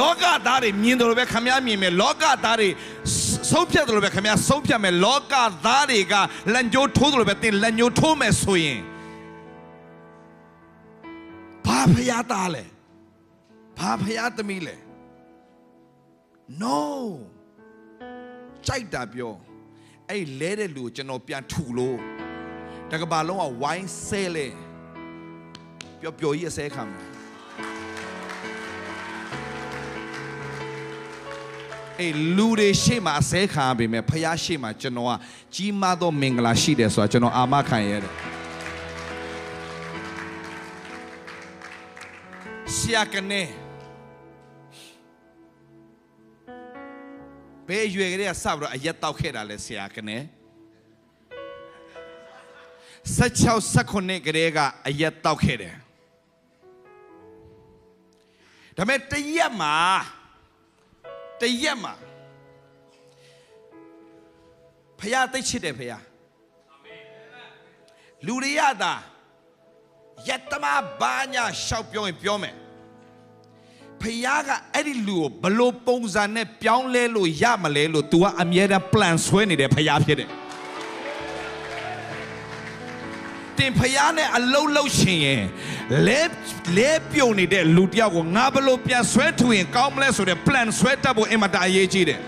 လောကသားတွေမြင်တယ်လို့ပဲခမရမြင်မယ်လောကသားတွေဆုံးဖြတ်တယ်လို့ပဲခမရဆုံးဖြတ်မယ်လောကသားတွေကလက်ညှိုးထိုးတယ်လို့ပဲတင်လက်ညှိုးထိုးမယ်ဆိုရင်ဘာဖျားသားလဲဘာဖျားသမီးလဲ no ကြိုက်တာပြောအဲ့လဲတဲ့လူကိုကျွန်တော်ပြန်ထူလို့တကဘာလုံးကဝိုင်းဆဲလဲပျော်ပျော်ကြီးအစဲခံမယ် အေးလူတွေရှေ့မှာအစဲခံရပေမဲ့ဖះရှေ့မှာကျွန်တော်ကကြီးမားသောမင်္ဂလာရှိတယ်ဆိုတာကျွန်တော်အာမခံရတယ်ဆရာကနေဘယ်ရွယ်ကလေးကစပြီးတော့အရက်တောက်ခဲ့တာလဲဆရာကနေ16 19ကလေးကအရက်တောက်ခဲ့တယ်ဒါပေမဲ့တရက်မှာ တရက်မှာဖះသိတ်ချစ်တယ်ဖះလူတွေရတာယက်တမဘာညာရှောက်ပြောရင်ပြောမယ်ဖះကအဲ့ဒီလူကိုဘလို့ပုံစံနဲ့ပြောင်းလဲလို့ရမလဲလို့ तू ကအမြဲတမ်း plan ဆွဲနေတဲ့ဖះဖြစ်တယ်တင်ဖះနဲ့အလုံးလုံးရှင်ရင်လဲလဲပြုံနေတဲ့လူတယောက်ကိုငါဘလို့ပြန်ဆွဲထူရင်ကောင်းမလဲဆိုတဲ့ plan ဆွဲတတ်ဖို့အင်မတန်အရေးကြီးတယ်